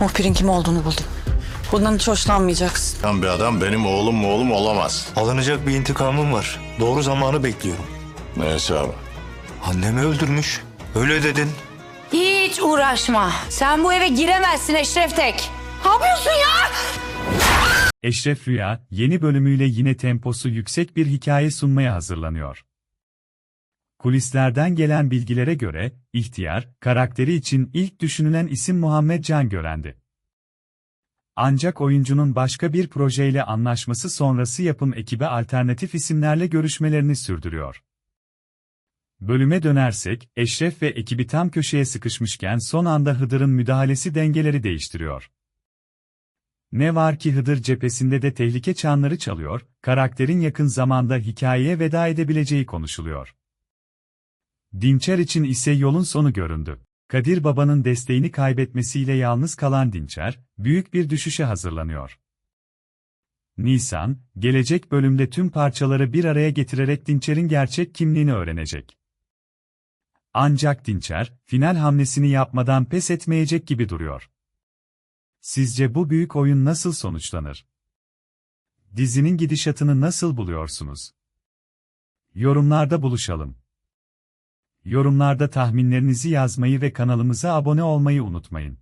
Muhbirin kim olduğunu buldum. Bundan hiç hoşlanmayacaksın. Yan bir adam benim oğlum oğlum olamaz. Alınacak bir intikamım var. Doğru zamanı bekliyorum. Ne hesabı? Annemi öldürmüş. Öyle dedin. Hiç uğraşma. Sen bu eve giremezsin Eşref Tek. Ne yapıyorsun ya? Eşref Rüya, yeni bölümüyle yine temposu yüksek bir hikaye sunmaya hazırlanıyor. Kulislerden gelen bilgilere göre, ihtiyar, karakteri için ilk düşünülen isim Muhammed Can Gören'di. Ancak oyuncunun başka bir projeyle anlaşması sonrası yapım ekibi alternatif isimlerle görüşmelerini sürdürüyor. Bölüme dönersek, Eşref ve ekibi tam köşeye sıkışmışken son anda Hıdır'ın müdahalesi dengeleri değiştiriyor. Ne var ki Hıdır cephesinde de tehlike çanları çalıyor, karakterin yakın zamanda hikayeye veda edebileceği konuşuluyor. Dinçer için ise yolun sonu göründü. Kadir Baba'nın desteğini kaybetmesiyle yalnız kalan Dinçer, büyük bir düşüşe hazırlanıyor. Nisan, gelecek bölümde tüm parçaları bir araya getirerek Dinçer'in gerçek kimliğini öğrenecek. Ancak Dinçer, final hamlesini yapmadan pes etmeyecek gibi duruyor. Sizce bu büyük oyun nasıl sonuçlanır? Dizinin gidişatını nasıl buluyorsunuz? Yorumlarda buluşalım. Yorumlarda tahminlerinizi yazmayı ve kanalımıza abone olmayı unutmayın.